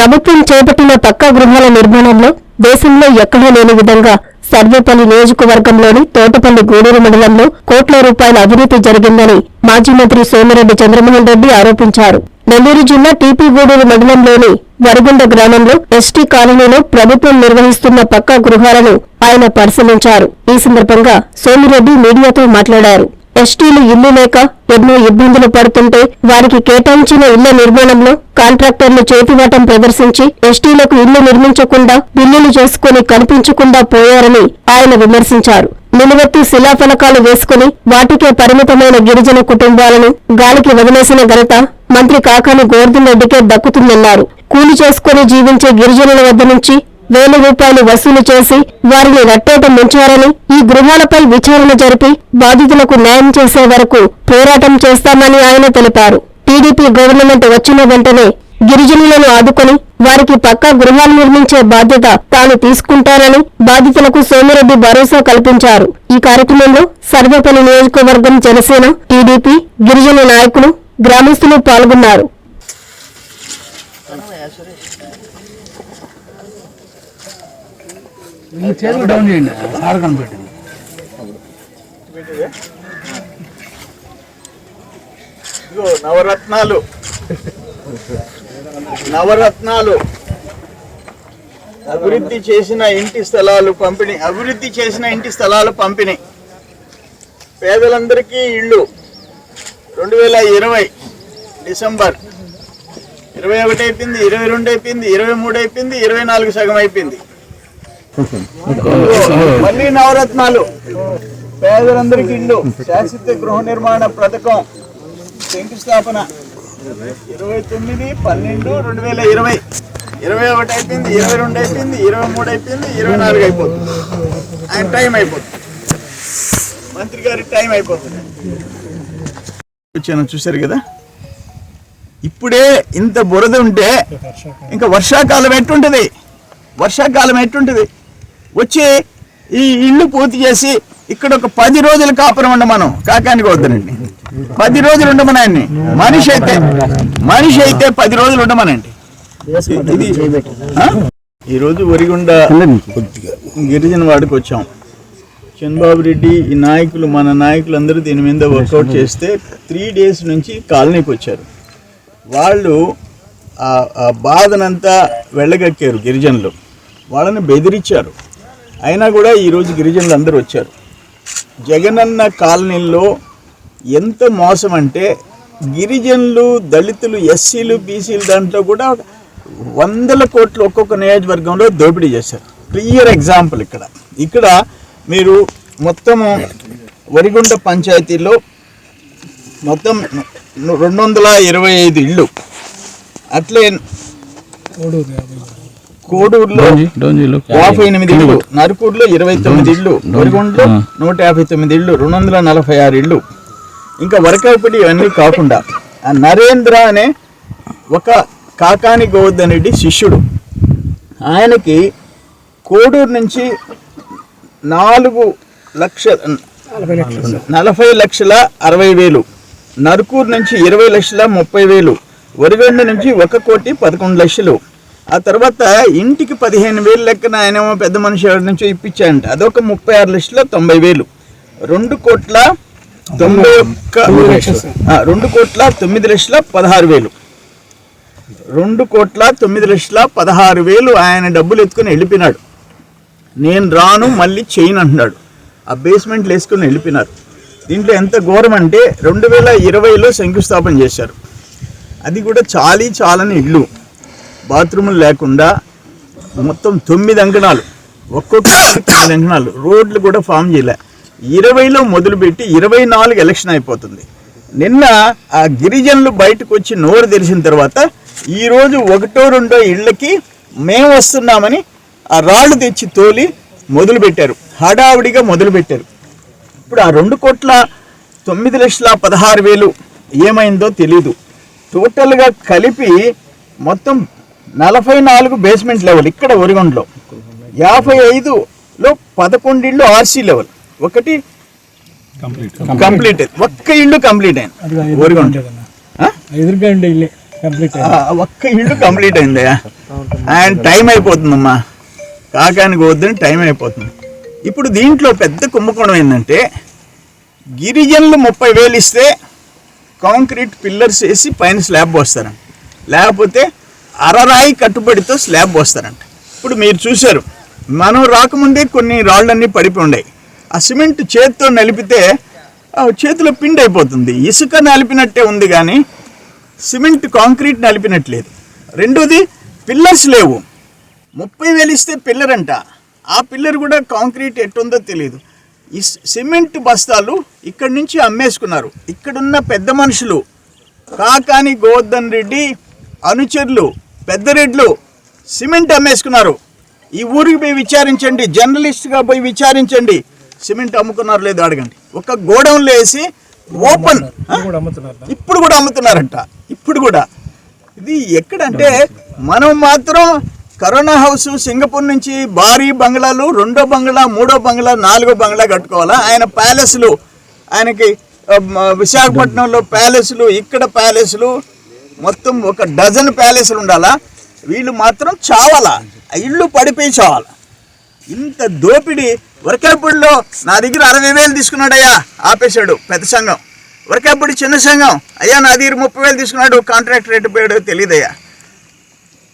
ప్రభుత్వం చేపట్టిన పక్కా గృహాల నిర్మాణంలో దేశంలో ఎక్కడా లేని విధంగా సర్వేపల్లి నియోజకవర్గంలోని తోటపల్లి గూడూరు మండలంలో కోట్ల రూపాయల అవినీతి జరిగిందని మాజీ మంత్రి సోమిరెడ్డి చంద్రమోహన్ రెడ్డి ఆరోపించారు. నెల్లూరు జిల్లా టీపీ గూడూరు మండలంలోని వరగుండ గ్రామంలో ఎస్టీ కాలనీలో ప్రభుత్వం నిర్వహిస్తున్న పక్కా గృహాలను ఆయన పరిశీలించారు. ఈ సందర్భంగా సోమిరెడ్డి మీడియాతో మాట్లాడారు. ఎస్టీలు ఇల్లు లేక ఎన్నో ఇబ్బందులు పడుతుంటే వారికి కేటాయించిన ఇళ్ళ నిర్మాణంలో కాంట్రాక్టర్లు చేతివాటం ప్రదర్శించి ఎస్టీలకు ఇల్లు నిర్మించకుండా బిల్లులు చేసుకుని కనిపించకుండా పోయారని ఆయన విమర్శించారు. నిలువెత్తి శిలాఫలకాలు వేసుకుని వాటికే పరిమితమైన గిరిజన కుటుంబాలను గాలికి వదిలేసిన ఘనత మంత్రి కాకాని గోవర్ధన్ రెడ్డికే దక్కుతుందన్నారు. కూలి చేసుకుని జీవించే గిరిజనుల వద్ద నుంచి వేల రూపాయలు వసూలు చేసి వారిని రట్టేట ముంచారని ఈ గృహాలపై విచారణ జరిపి బాధితులకు న్యాయం చేసే వరకు పోరాటం చేస్తామని ఆయన తెలిపారు. టీడీపీ గవర్నమెంట్ వచ్చిన వెంటనే గిరిజనులను ఆదుకొని వారికి పక్కా గృహాలు నిర్మించే బాధ్యత తాను తీసుకుంటానని బాధితులకు సోమిరెడ్డి భరోసా కల్పించారు. ఈ కార్యక్రమంలో సర్వేపల్లి నియోజకవర్గం జనసేన టీడీపీ గిరిజన నాయకులు గ్రామస్తులు పాల్గొన్నారు. ఈ చేతులు డౌన్ చేయండి. సార్ కనిపెట్టింది నవరత్నాలు. నవరత్నాలు. అభివృద్ధి చేసిన ఇంటి స్థలాలు పంపిణీ. అభివృద్ధి చేసిన ఇంటి స్థలాలు పంపిణీ. పేదలందరికీ ఇళ్ళు. రెండు వేల ఇరవై డిసెంబర్. ఇరవై ఒకటి అయిపోయింది ఇరవై రెండు అయిపోయింది ఇరవై మూడు అయిపోయింది ఇరవై నాలుగు సగం అయిపోయింది. మళ్ళీ నవరత్నాలు. పేదలందరికీ ఇల్లు. శాశ్వత గృహ నిర్మాణ పథకం. శంకుస్థాపన. ఇరవై తొమ్మిది పన్నెండు రెండు వేల ఇరవై. ఇరవై ఒకటి అయిపోయింది ఇరవై రెండు అయిపోయింది ఇరవై మూడు అయిపోయింది ఇరవై నాలుగు అయిపోతుంది. ఆయన టైం అయిపోతుంది. మంత్రి గారి టైం అయిపోతుంది. వచ్చాను చూశారు కదా? ఇప్పుడే ఇంత బురద ఉంటే ఇంకా వర్షాకాలం ఎట్టుంటది? వర్షాకాలం ఎట్టుంటది? వచ్చి ఈ ఇల్లు పూర్తి చేసి ఇక్కడ ఒక పది రోజులు కాపురం ఉండమనం కాకానికి వద్దనండి. పది రోజులు ఉండమనండి మనిషి అయితే మనిషి అయితే పది రోజులు ఉండమనండి? ఈరోజు వరిగుండ గిరిజన వాడికి వచ్చాం. చంద్రబాబు రెడ్డి ఈ నాయకులు మన నాయకులందరూ దీని మీద వర్కౌట్ చేస్తే త్రీ డేస్ నుంచి కాలనీకి వచ్చారు. వాళ్ళు ఆ బాధనంతా వెళ్ళగక్కారు గిరిజనులు. వాళ్ళని బెదిరించారు. అయినా కూడా ఈరోజు గిరిజనులు అందరూ వచ్చారు. జగనన్న కాలనీల్లో ఎంత మోసం అంటే గిరిజనులు దళితులు ఎస్సీలు బీసీలు దాంట్లో కూడా వందల కోట్లు ఒక్కొక్క నియోజకవర్గంలో దోపిడీ చేశారు. క్లియర్ ఎగ్జాంపుల్ ఇక్కడ. ఇక్కడ మీరు మొత్తము వరిగుండ పంచాయతీలో మొత్తం రెండు వందల ఇరవై ఐదు ఇళ్ళు. అట్లే కోడూరులో యాభై ఎనిమిది ఇళ్ళు నరుకూరులో ఇరవై తొమ్మిది ఇళ్ళు వరిగుండలో నూట యాభై తొమ్మిది ఇళ్ళు రెండు వందల నలభై ఆరు ఇళ్ళు. ఇంకా వరకాపిడి ఇవన్నీ కాకుండా ఆ నరేంద్ర అనే ఒక కాకాని గోవర్ధన్ రెడ్డి శిష్యుడు. ఆయనకి కోడూరు నుంచి నాలుగు లక్ష నలభై లక్షల. అరవై వేలు నరుకూరు నుంచి ఇరవై లక్షల ముప్పై వేలు వరిగండ నుంచి ఒక కోటి పదకొండు లక్షలు ఆ తర్వాత ఇంటికి పదిహేను వేలు లెక్కన ఆయనేమో పెద్ద మనిషి ఎవరి నుంచో ఇప్పించాయంట అదొక ముప్పై ఆరు లక్షల తొంభై వేలు. రెండు కోట్ల తొంభై ఒక్క రెండు కోట్ల తొమ్మిది లక్షల పదహారు వేలు. రెండు కోట్ల తొమ్మిది లక్షల పదహారు వేలు ఆయన డబ్బులు ఎత్తుకొని వెళ్ళిపోయినాడు. నేను రాను మళ్ళీ చేయను అంటున్నాడు. ఆ బేస్మెంట్లు వేసుకుని వెళ్ళిపోయినారు. దీంట్లో ఎంత ఘోరం అంటే రెండు వేల ఇరవైలో శంకుస్థాపన చేశారు. అది కూడా చాలీ చాలని ఇల్లు. బాత్రూములు లేకుండా మొత్తం తొమ్మిది అంకణాలు ఒక్కొక్క తొమ్మిది అంకణాలు రోడ్లు కూడా ఫామ్ చేయలే. ఇరవైలో మొదలుపెట్టి ఇరవై నాలుగు ఎలక్షన్ అయిపోతుంది. నిన్న ఆ గిరిజనులు బయటకు వచ్చి నోరు తెరిచిన తర్వాత ఈరోజు ఒకటో రెండో ఇళ్ళకి మేము వస్తున్నామని ఆ రాళ్ళు తెచ్చి తోలి మొదలుపెట్టారు. హడావిడిగా మొదలుపెట్టారు. ఇప్పుడు ఆ రెండు కోట్ల తొమ్మిది లక్షల పదహారు వేలు ఏమైందో తెలీదు. టోటల్గా కలిపి మొత్తం నలభై నాలుగు బేస్మెంట్ లెవెల్ ఇక్కడ ఒరిగొండలో. యాభై ఐదులో పదకొండిళ్ళు ఆర్సీ లెవెల్ ఒకటి కంప్లీట్ ఒక్క ఇల్లు కంప్లీట్ అయింది. ఒరిగొండ. ఒక్క ఇల్లు కంప్లీట్ అయింది. And time అయిపోతుందమ్మా. కాకానికి వద్దని టైం అయిపోతుంది. ఇప్పుడు దీంట్లో పెద్ద కుంభకోణం ఏంటంటే గిరిజనులు ముప్పై వేలు ఇస్తే కాంక్రీట్ పిల్లర్స్ వేసి పైన స్లాబ్ పోస్తారంట. లేకపోతే అరరాయి కట్టుబడితో స్లాబ్ పోస్తారంట. ఇప్పుడు మీరు చూశారు మనం రాకముందే కొన్ని రాళ్ళన్నీ పడిపోయి ఉన్నాయి ఆ సిమెంట్ చేతితో నలిపితే ఆ చేతిలో పిండి అయిపోతుంది. ఇసుక నలిపినట్టే ఉంది కానీ సిమెంట్ కాంక్రీట్ నలిపినట్లేదు. రెండోది పిల్లర్స్ లేవు. ముప్పై వేలు ఇస్తే పిల్లర్ అంట ఆ పిల్లర్ కూడా కాంక్రీట్ ఎట్టుందో తెలియదు ఈ సిమెంట్ బస్తాలు ఇక్కడి నుంచి అమ్మేసుకున్నారు. ఇక్కడున్న పెద్ద మనుషులు కాకాని గోవర్ధన్ రెడ్డి అనుచరులు పెద్దరెడ్లు సిమెంట్ అమ్మేసుకున్నారు. ఈ ఊరికి పోయి విచారించండి జర్నలిస్ట్గా పోయి విచారించండి. సిమెంట్ అమ్ముకున్నారు లేదో అడగండి. ఒక గోడౌన్లో వేసి ఓపెన్ ఇప్పుడు కూడా అమ్ముతున్నారంట. ఇప్పుడు కూడా. ఇది ఎక్కడంటే మనం మాత్రం కరోనా హౌస్ సింగపూర్ నుంచి భారీ బంగ్లాలు రెండో బంగ్లా మూడో బంగ్లా నాలుగో బంగ్లా కట్టుకోవాలా? ఆయన ప్యాలెస్లు ఆయనకి విశాఖపట్నంలో ప్యాలెస్లు ఇక్కడ ప్యాలెస్లు మొత్తం ఒక డజన్ ప్యాలెస్లు ఉండాలా? వీళ్ళు మాత్రం చావాలా? ఇళ్ళు ఇల్లు పడిపోయి చావాలా ఇంత దోపిడి వరకాపుడిలో నా దగ్గర అరవై వేలు తీసుకున్నాడయ్యా ఆపేశాడు పెద్ద సంఘం. వరకాపుడి చిన్న సంఘం. అయ్యా నా దగ్గర ముప్పై వేలు తీసుకున్నాడు కాంట్రాక్ట్ రేటు పోయాడు తెలియదయ్యా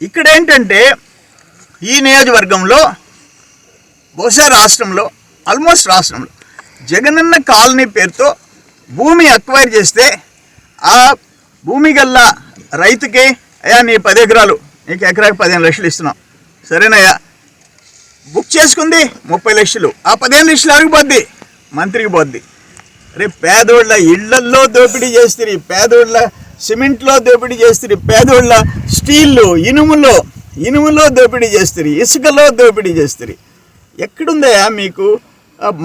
ఇక్కడ ఏంటంటే ఈ నియోజకవర్గంలో బహుశా రాష్ట్రంలో ఆల్మోస్ట్ రాష్ట్రంలో జగనన్న కాలనీ పేరుతో భూమి అక్వైర్ చేస్తే ఆ భూమి గల్లా రైతుకి అయ్యా నీ పది ఎకరాలు నీకు ఎకరాకి పదిహేను లక్షలు ఇస్తున్నాం. సరేనయ్యా బుక్ చేసుకుంది ముప్పై లక్షలు. ఆ పదిహేను లక్షలు అరిగిపోద్ది మంత్రికి పోద్ది. రేపు పేదోళ్ళ ఇళ్ళల్లో దోపిడీ చేస్తుంది పేదోళ్ళ సిమెంట్లో దోపిడీ చేస్తుంది పేదోళ్ళ స్టీల్లో ఇనుములో ఇనుములో దోపిడీ చేస్తుంది ఇసుకలో దోపిడీ చేస్తుంది ఎక్కడుందయా మీకు?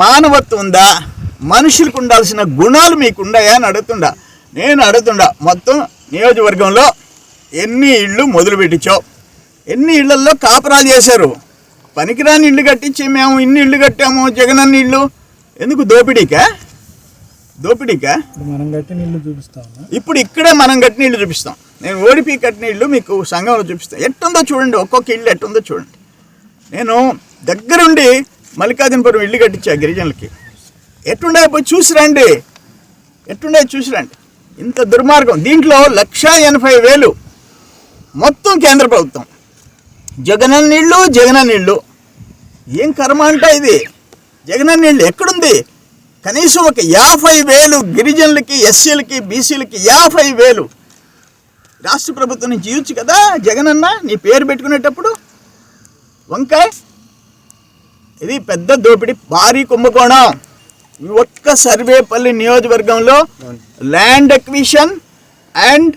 మానవత్వం ఉందా? మనుషులకు ఉండాల్సిన గుణాలు మీకు ఉన్నాయా అని అడుగుతుండా. నేను అడుగుతుండా మొత్తం నియోజకవర్గంలో ఎన్ని ఇళ్ళు మొదలు పెట్టించావు ఎన్ని ఇళ్ళల్లో కాపురాలు చేశారు? పనికిరాని ఇల్లు కట్టించి మేము ఇన్ని ఇల్లు కట్టాము జగనన్న ఇల్లు ఎందుకు దోపిడీకా? దోపిడీకా? మనం కట్టి నీళ్ళు చూపిస్తా ఇప్పుడు ఇక్కడే మనం కట్టిన ఇల్లు చూపిస్తాం. నేను ఓడిపి కట్టిన ఇల్లు మీకు సంఘంలో చూపిస్తాను ఎట్టుందో చూడండి ఒక్కొక్క ఇల్లు ఎట్టుందో చూడండి. నేను దగ్గరుండి మల్లికార్జునపురం ఇల్లు కట్టించా గిరిజనులకి. ఎట్టుండే పోయి చూసి రండి ఎట్టుండే చూసి రండి ఇంత దుర్మార్గం. దీంట్లో లక్షా ఎనభై వేలు మొత్తం కేంద్ర ప్రభుత్వం. జగన నీళ్ళు జగన నీళ్ళు ఏం కర్మ అంట ఇది? జగన నీళ్ళు ఎక్కడుంది? కనీసం ఒక యాభై వేలు గిరిజనులకి ఎస్సీలకి బీసీలకి యాభై వేలు. రాష్ట్ర ప్రభుత్వం నుంచి ఇవ్వచ్చు కదా జగనన్న? నీ పేరు పెట్టుకునేటప్పుడు? వంకాయ? ఇది పెద్ద దోపిడీ భారీ కుంభకోణం. ఒక్క సర్వేపల్లి నియోజకవర్గంలో land acquisition and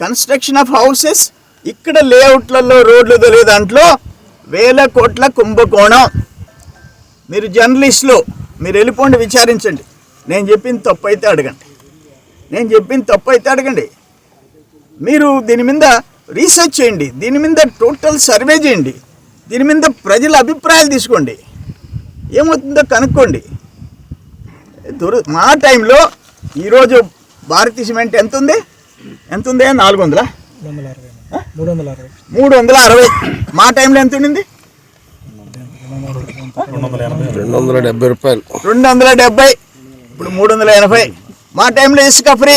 construction of houses ఇక్కడ లేఅవుట్లలో రోడ్లు తెలియ దాంట్లో వేల కోట్ల కుంభకోణం. మీరు జర్నలిస్టులు మీరు వెళ్ళిపోండి విచారించండి. నేను చెప్పింది తప్పు అయితే అడగండి. నేను చెప్పింది తప్పు అయితే అడగండి. మీరు దీని మీద రీసెర్చ్ చేయండి. దీని మీద టోటల్ సర్వే చేయండి. దీని మీద ప్రజల అభిప్రాయాలు తీసుకోండి. ఏమవుతుందో కనుక్కోండి. దొర మా టైంలో ఈరోజు భారతీయ సిమెంట్ ఎంత ఉంది ఎంత ఉంది నాలుగు వందల మూడు వందల అరవై. మా టైంలో ఎంత ఉండింది? రెండు వందల డెబ్బై రూపాయలు రెండు వందల డెబ్బై. ఇప్పుడు మూడు వందల ఎనభై. మా టైంలో ఇసుక ఫ్రీ.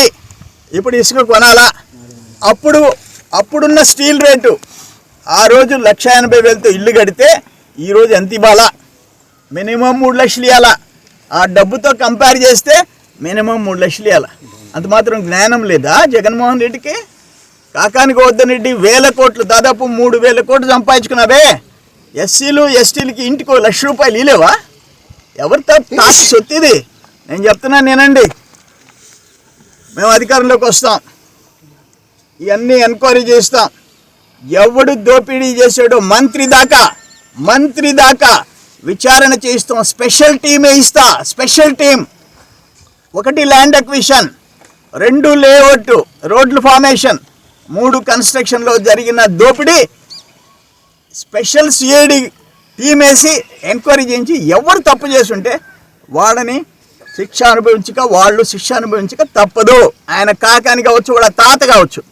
ఇప్పుడు ఇసుక కొనాలా? అప్పుడు అప్పుడున్న స్టీల్ రేటు. ఆ రోజు లక్ష ఎనభై వేలతో ఇల్లు కడితే ఈరోజు ఎంత ఇవ్వాలా? మినిమం మూడు లక్షలు ఇవ్వాలా? ఆ డబ్బుతో కంపేర్ చేస్తే మినిమం మూడు లక్షలు ఇవ్వాలా అంత మాత్రం జ్ఞానం లేదా? జగన్మోహన్ రెడ్డికి? కాకానికి గోవర్ధన్ రెడ్డి వేల కోట్లు దాదాపు మూడు వేల కోట్లు సంపాదించుకున్నావే ఎస్సీలు ఎస్టీలకి ఇంటికి లక్ష రూపాయలు ఇలేవా ఎవరితో తాగి సొత్తు ఇది నేను చెప్తున్నాను నేనండి. మేము అధికారంలోకి వస్తాం. ఇవన్నీ ఎంక్వైరీ చేస్తాం. ఎవడు దోపిడీ చేసాడో మంత్రి దాకా మంత్రి దాకా విచారణ చేయిస్తాం. స్పెషల్ టీమే ఇస్తా. Special team. ఒకటి ల్యాండ్ అక్విషన్ రెండు లేఅవుట్ రోడ్లు ఫార్మేషన్ మూడు కన్స్ట్రక్షన్లో జరిగిన దోపిడీ స్పెషల్ సిఐడి టీం వేసి ఎంక్వైరీ చేయించి ఎవరు తప్పు చేస్తుంటే వాళ్ళని శిక్ష అనుభవించక వాళ్ళు శిక్ష అనుభవించక తప్పదు. ఆయన కాకాని కావచ్చు వాళ్ళ తాత కావచ్చు.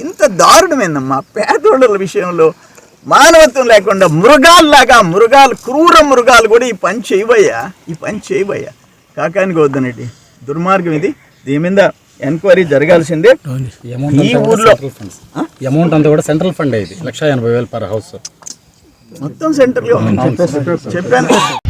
ఇంత దారుణమైందమ్మా. పేదోళ్ళ విషయంలో మానవత్వం లేకుండా మృగాల్లాగా మృగాలు క్రూర మృగాలు కూడా ఈ పని చేయబోయా ఈ పని చేయబోయా కాకానికి వద్దనండి. దుర్మార్గం ఇది. దీని మీద ఎంక్వైరీ జరగాల్సిందే. ఈ ఊర్లో? అమౌంట్ అంతా కూడా సెంట్రల్ ఫండ్ ఇది. లక్ష ఎనభై వేలు పర్ హౌస్. మొత్తం సెంటర్లో చెప్పాను.